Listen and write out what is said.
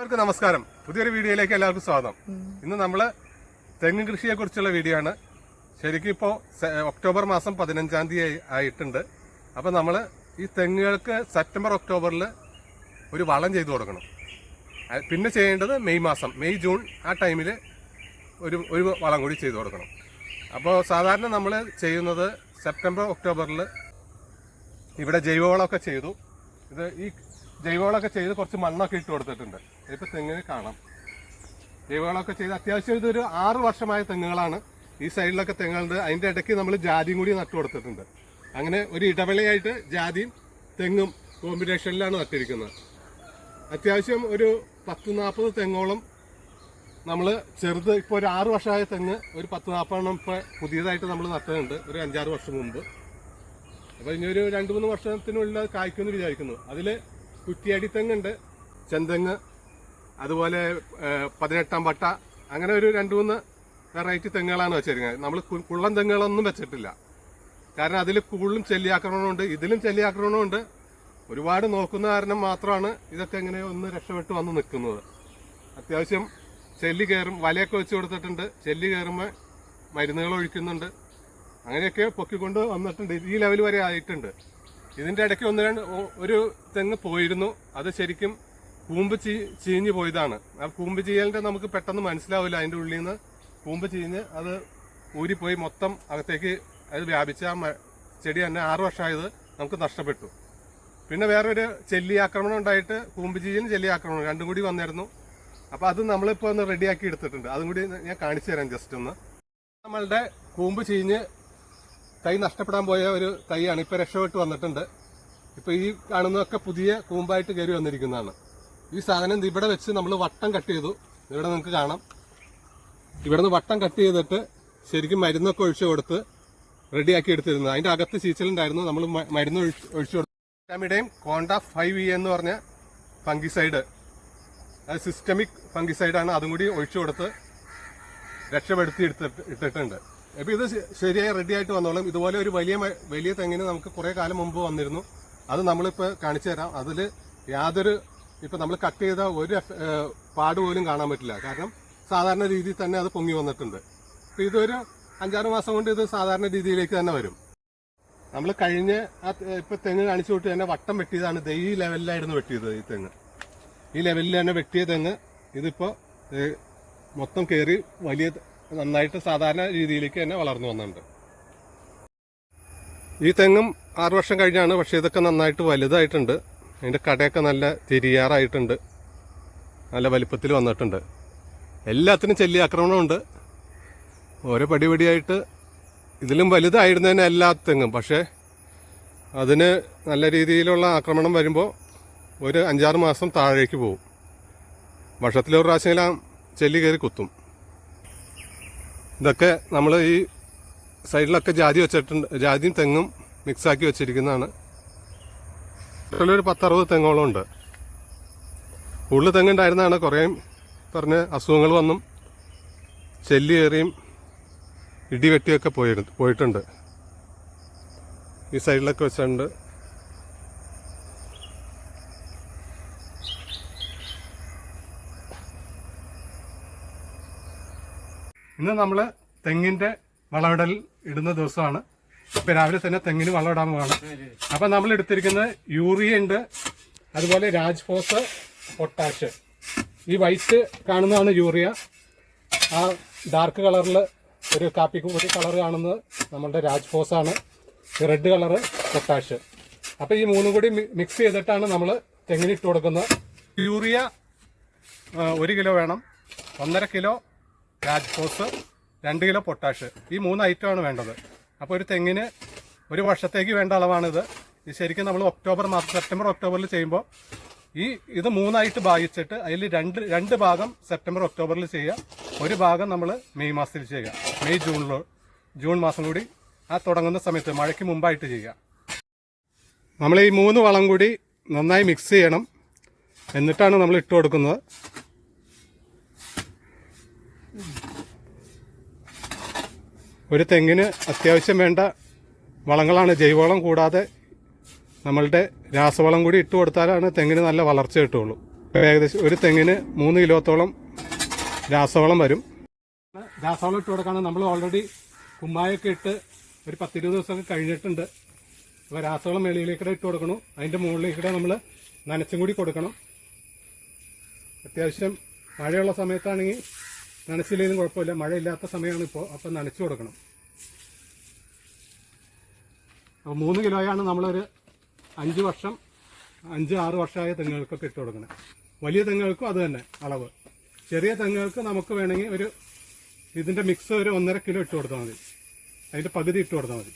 എല്ലാവർക്കും നമസ്കാരം. പുതിയൊരു വീഡിയോയിലേക്ക് എല്ലാവർക്കും സ്വാഗതം. ഇന്ന് നമ്മൾ തെങ്ങ് കൃഷിയെ കുറിച്ചുള്ള വീഡിയോ ആണ്. ശരിക്കും ഇപ്പോൾ ഒക്ടോബർ മാസം പതിനഞ്ചാം തീയതി ആയിട്ടുണ്ട്. അപ്പോൾ നമ്മൾ ഈ തെങ്ങുകൾക്ക് സെപ്റ്റംബർ ഒക്ടോബറിൽ ഒരു വളം ചെയ്തു കൊടുക്കണം. പിന്നെ ചെയ്യേണ്ടത് മെയ് മാസം മെയ് ജൂൺ ആ ടൈമിൽ ഒരു ഒരു വളം കൂടി ചെയ്തു കൊടുക്കണം. അപ്പോൾ സാധാരണ നമ്മൾ ചെയ്യുന്നത് സെപ്റ്റംബർ ഒക്ടോബറിൽ ഇവിടെ ജൈവവളമൊക്കെ ചെയ്തു. ഇത് ഈ ജൈവവളമൊക്കെ ചെയ്ത് കുറച്ച് മണ്ണൊക്കെ ഇട്ട് കൊടുത്തിട്ടുണ്ട്. ഇപ്പൊ തെങ്ങിന് കാണാം. ജൈവവളമൊക്കെ ചെയ്ത് അത്യാവശ്യം ഇതൊരു ആറ് വർഷമായ തെങ്ങുകളാണ്. ഈ സൈഡിലൊക്കെ തെങ്ങുകളുണ്ട്. അതിന്റെ ഇടയ്ക്ക് നമ്മൾ ജാതിയും കൂടി നട്ടു കൊടുത്തിട്ടുണ്ട്. അങ്ങനെ ഒരു ഇടവേളയായിട്ട് ജാതിയും തെങ്ങും കോമ്പിനേഷനിലാണ് നട്ടിരിക്കുന്നത്. അത്യാവശ്യം ഒരു പത്ത് നാൽപ്പത് തെങ്ങോളം നമ്മൾ ചെറുത് ഇപ്പോൾ ഒരു ആറ് വർഷമായ തെങ്ങ് ഒരു പത്ത് നാൽപ്പതെണ്ണം ഇപ്പോൾ പുതിയതായിട്ട് നമ്മൾ നട്ടിട്ടുണ്ട് ഒരു അഞ്ചാറ് വർഷം മുമ്പ്. അപ്പോൾ ഇനി ഒരു രണ്ട് മൂന്ന് വർഷത്തിനുള്ളിൽ അത് കായ്ക്കുമെന്ന് വിചാരിക്കുന്നു. അതിൽ കുറ്റിയടി തെങ്ങുണ്ട്. ചെന്തെങ്ങ് അതുപോലെ പതിനെട്ടാം പട്ട അങ്ങനെ ഒരു രണ്ട് മൂന്ന് വെറൈറ്റി തെങ്ങുകളാണ് വെച്ചിരിക്കുന്നത്. നമ്മൾ കുള്ളൻ തെങ്ങുകളൊന്നും വെച്ചിട്ടില്ല. കാരണം അതിൽ കൂടുതലും ചെല്ലിയാക്രമണമുണ്ട് ഇതിലും ചെല്ലിയാക്രമണമുണ്ട് ഒരുപാട് നോക്കുന്ന കാരണം മാത്രമാണ് ഇതൊക്കെ ഇങ്ങനെ ഒന്ന് രക്ഷപ്പെട്ട് വന്ന് നിൽക്കുന്നത്. അത്യാവശ്യം ചെല്ലി കയറും വലയൊക്കെ വെച്ച് കൊടുത്തിട്ടുണ്ട്. ചെല്ലി കയറുമ്പോൾ മരുന്നുകൾ ഒഴിക്കുന്നുണ്ട്. അങ്ങനെയൊക്കെ പൊക്കിക്കൊണ്ട് വന്നിട്ടുണ്ട്. ഈ ലെവൽ വരെ ആയിട്ടുണ്ട്. ഇതിന്റെ ഇടയ്ക്ക് ഒന്ന് രണ്ട് ഒരു തെങ്ങ് പോയിരുന്നു. അത് ശരിക്കും കൂമ്പ് ചീ ചീഞ്ഞ് പോയതാണ്. ആ കൂമ്പ് ചീയലിന്റെ നമുക്ക് പെട്ടെന്ന് മനസ്സിലാവില്ല. അതിന്റെ ഉള്ളിൽ നിന്ന് കൂമ്പ് ചീഞ്ഞ് അത് ഊരിപ്പോയി മൊത്തം അകത്തേക്ക് അത് വ്യാപിച്ച ആ ചെടി തന്നെ ആറു വർഷമായത് നമുക്ക് നഷ്ടപ്പെട്ടു. പിന്നെ വേറൊരു ചെല്ലി ആക്രമണം ഉണ്ടായിട്ട് കൂമ്പ് ചീഞ്ഞ് ചെല്ലി ആക്രമണം രണ്ടും കൂടി വന്നിരുന്നു അപ്പോൾ അത് നമ്മളിപ്പോൾ ഒന്ന് റെഡിയാക്കി എടുത്തിട്ടുണ്ട്. അതും കൂടി ഞാൻ കാണിച്ചു തരാം ജസ്റ്റ് ഒന്ന്. നമ്മളുടെ കൂമ്പ് ചീഞ്ഞ് തൈ നഷ്ടപ്പെടാൻ പോയ ഒരു തൈയാണ് ഇപ്പോൾ രക്ഷപ്പെട്ട് വന്നിട്ടുണ്ട്. ഇപ്പോൾ ഈ കാണുന്നതൊക്കെ പുതിയ കൂമ്പായിട്ട് കയറി വന്നിരിക്കുന്നതാണ്. ഈ സാധനം ഇവിടെ വെച്ച് നമ്മൾ വട്ടം കട്ട് ചെയ്തു. ഇവിടെ നിങ്ങൾക്ക് കാണാം. ഇവിടെ നിന്ന് വട്ടം കട്ട് ചെയ്തിട്ട് ശരിക്കും മരുന്നൊക്കെ ഒഴിച്ചു കൊടുത്ത് റെഡിയാക്കി എടുത്തിരുന്നത് അതിന്റെ അകത്ത് ചീച്ചലുണ്ടായിരുന്നു. നമ്മൾ മരുന്ന് ഒഴിച്ച് ഒഴിച്ചു കൊടുത്തു. കോണ്ട ഫൈവ് ഇ എന്ന് പറഞ്ഞ ഫംഗിസൈഡ്. അത് സിസ്റ്റമിക് ഫംഗിസൈഡാണ് അതും കൂടി ഒഴിച്ചു കൊടുത്ത് രക്ഷപ്പെടുത്തി എടുത്തിട്ട് ഇട്ടിട്ടുണ്ട്. അപ്പോൾ ഇത് ശരിയായി റെഡിയായിട്ട് വന്നോളും. ഇതുപോലെ ഒരു വലിയ വലിയ തെങ്ങിന് നമുക്ക് കുറേ കാലം മുമ്പ് വന്നിരുന്നു. അത് നമ്മളിപ്പോ കാണിച്ചു തരാം. അതിൽ യാതൊരു ഇപ്പൊ നമ്മൾ കട്ട് ചെയ്ത ഒരു പാട് പോലും കാണാൻ പറ്റില്ല. കാരണം സാധാരണ രീതിയിൽ തന്നെ അത് പൊങ്ങി വന്നിട്ടുണ്ട്. അപ്പം ഇതൊരു അഞ്ചാറ് മാസം കൊണ്ട് ഇത് സാധാരണ രീതിയിലേക്ക് തന്നെ വരും. നമ്മൾ കഴിഞ്ഞ് ആ ഇപ്പം തെങ്ങ് കാണിച്ചു വിട്ട് തന്നെ വട്ടം വെട്ടിയതാണ് ഇത്. ഈ ലെവലിലായിരുന്നു വെട്ടിയത് ഈ തെങ്ങ്. ഈ ലെവലിൽ തന്നെ വെട്ടിയ തെങ്ങ് ഇതിപ്പോൾ മൊത്തം കയറി വലിയ നന്നായിട്ട് സാധാരണ രീതിയിലേക്ക് തന്നെ വളർന്നു വന്നിട്ടുണ്ട്. ഈ തെങ്ങും ആറു വർഷം കഴിഞ്ഞാണ് പക്ഷേ ഇതൊക്കെ നന്നായിട്ട് വലുതായിട്ടുണ്ട്. അതിന്റെ കടയൊക്കെ നല്ല തിരിയാറായിട്ടുണ്ട്. നല്ല വലിപ്പത്തിൽ വന്നിട്ടുണ്ട്. എല്ലാത്തിനും ചെല്ലി ആക്രമണമുണ്ട്. ഓരോ പടി പടിയായിട്ട് ഇതിലും വലുതായിരുന്നതിന് എല്ലാ തെങ്ങും പക്ഷേ അതിന് നല്ല രീതിയിലുള്ള ആക്രമണം വരുമ്പോൾ ഒരു അഞ്ചാറ് മാസം താഴേക്ക് പോകും വർഷത്തിലൊരു പ്രാവശ്യമെല്ലാം ചെല്ലി കയറി കുത്തും. ഇതൊക്കെ നമ്മൾ ഈ സൈഡിലൊക്കെ ജാതി വെച്ചിട്ടുണ്ട് ജാതിയും തെങ്ങും മിക്സാക്കി വെച്ചിരിക്കുന്നതാണ്. ഒരു പത്തറുപത് തെങ്ങോളം ഉണ്ട്. ഉള്ളു തെങ്ങുണ്ടായിരുന്നതാണ് കുറേ പറഞ്ഞ് അസുഖങ്ങൾ വന്നും. ചെല്ലി കയറിയും ഇടിവെട്ടിയൊക്കെ പോയിരുന്നു പോയിട്ടുണ്ട്. ഈ സൈഡിലൊക്കെ വെച്ചിട്ടുണ്ട് ഇന്ന് നമ്മൾ തെങ്ങിന്റെ വളമിടൽ ഇടുന്ന ദിവസമാണ്. ഇപ്പൊ രാവിലെ തന്നെ തെങ്ങിന് വളമിടാൻ പോവാണ്. അപ്പൊ നമ്മൾ എടുത്തിരിക്കുന്നത് യൂറിയ ഉണ്ട് അതുപോലെ രാജ്ഫോസ് പൊട്ടാഷ്. ഈ വൈറ്റ് കാണുന്നതാണ് യൂറിയ. ആ ഡാർക്ക് കളറിൽ ഒരു കാപ്പി ഒരു കളർ കാണുന്നത് നമ്മളുടെ രാജ്ഫോസ് ആണ് റെഡ് കളറ് പൊട്ടാഷ്. അപ്പൊ ഈ മൂന്നും കൂടി മിക്സ് ചെയ്തിട്ടാണ് നമ്മൾ തെങ്ങിന് ഇട്ട് കൊടുക്കുന്നത്. യൂറിയ ഒരു കിലോ വേണം. ഒന്നര കിലോ രാജ്ഫോസ് രണ്ട് കിലോ പൊട്ടാഷ്. ഈ മൂന്ന് ഐറ്റമാണ് വേണ്ടത്. അപ്പോൾ ഒരു തെങ്ങിന് ഒരു വർഷത്തേക്ക് വേണ്ട അളവാണിത്. ഇത് ശരിക്കും നമ്മൾ ഒക്ടോബർ മാസം സെപ്റ്റംബർ ഒക്ടോബറിൽ ചെയ്യുമ്പോൾ ഈ ഇത് മൂന്നായിട്ട് ഭാഗിച്ചിട്ട് അതിൽ രണ്ട് രണ്ട് ഭാഗം സെപ്റ്റംബർ ഒക്ടോബറിൽ ചെയ്യുക. ഒരു ഭാഗം നമ്മൾ മെയ് മാസത്തിൽ ചെയ്യുക. മെയ് ജൂണിലോ ജൂൺ മാസം കൂടി ആ തുടങ്ങുന്ന സമയത്ത് മഴയ്ക്ക് മുമ്പായിട്ട് ചെയ്യുക. നമ്മൾ ഈ മൂന്ന് വളം കൂടി നന്നായി മിക്സ് ചെയ്യണം. എന്നിട്ടാണ് നമ്മൾ ഇട്ട് കൊടുക്കുന്നത്. ഒരു തെങ്ങിന് അത്യാവശ്യം വേണ്ട വളങ്ങളാണ്. ജൈവവളം കൂടാതെ നമ്മളുടെ രാസവളം കൂടി ഇട്ട് കൊടുത്താലാണ് തെങ്ങിന് നല്ല വളർച്ച കിട്ടുള്ളൂ ഏകദേശം ഒരു തെങ്ങിന് മൂന്ന് കിലോത്തോളം രാസവളം വരും. രാസവളം ഇട്ട് കൊടുക്കാണ് നമ്മൾ ഓൾറെഡി കുമ്മായൊക്കെ ഇട്ട് ഒരു പത്തിരുപത് ദിവസമൊക്കെ കഴിഞ്ഞിട്ടുണ്ട്. അപ്പോൾ രാസവളം വെളിയിലേക്കൂടെ ഇട്ട് കൊടുക്കണം. അതിന്റെ മുകളിലേക്കൂടെ നമ്മൾ നനച്ചും കൂടി കൊടുക്കണം. അത്യാവശ്യം മഴയുള്ള സമയത്താണെങ്കിൽ നനച്ചില്ലെങ്കിലും കുഴപ്പമില്ല. മഴയില്ലാത്ത സമയമാണ് ഇപ്പോൾ. അപ്പം നനച്ചു കൊടുക്കണം. അപ്പോൾ മൂന്ന് കിലോയാണ് നമ്മളൊരു അഞ്ച് വർഷം അഞ്ച് ആറ് വർഷമായ തെങ്ങുകൾക്കൊക്കെ ഇട്ട് കൊടുക്കണം വലിയ തെങ്ങുകൾക്കും അത് തന്നെ അളവ്. ചെറിയ തെങ്ങുകൾക്ക് നമുക്ക് വേണമെങ്കിൽ ഒരു ഇതിന്റെ മിക്സ് ഒരു ഒന്നര കിലോ ഇട്ട് കൊടുത്താൽ മതി. അതിന്റെ പകുതി ഇട്ട് കൊടുത്താൽ മതി.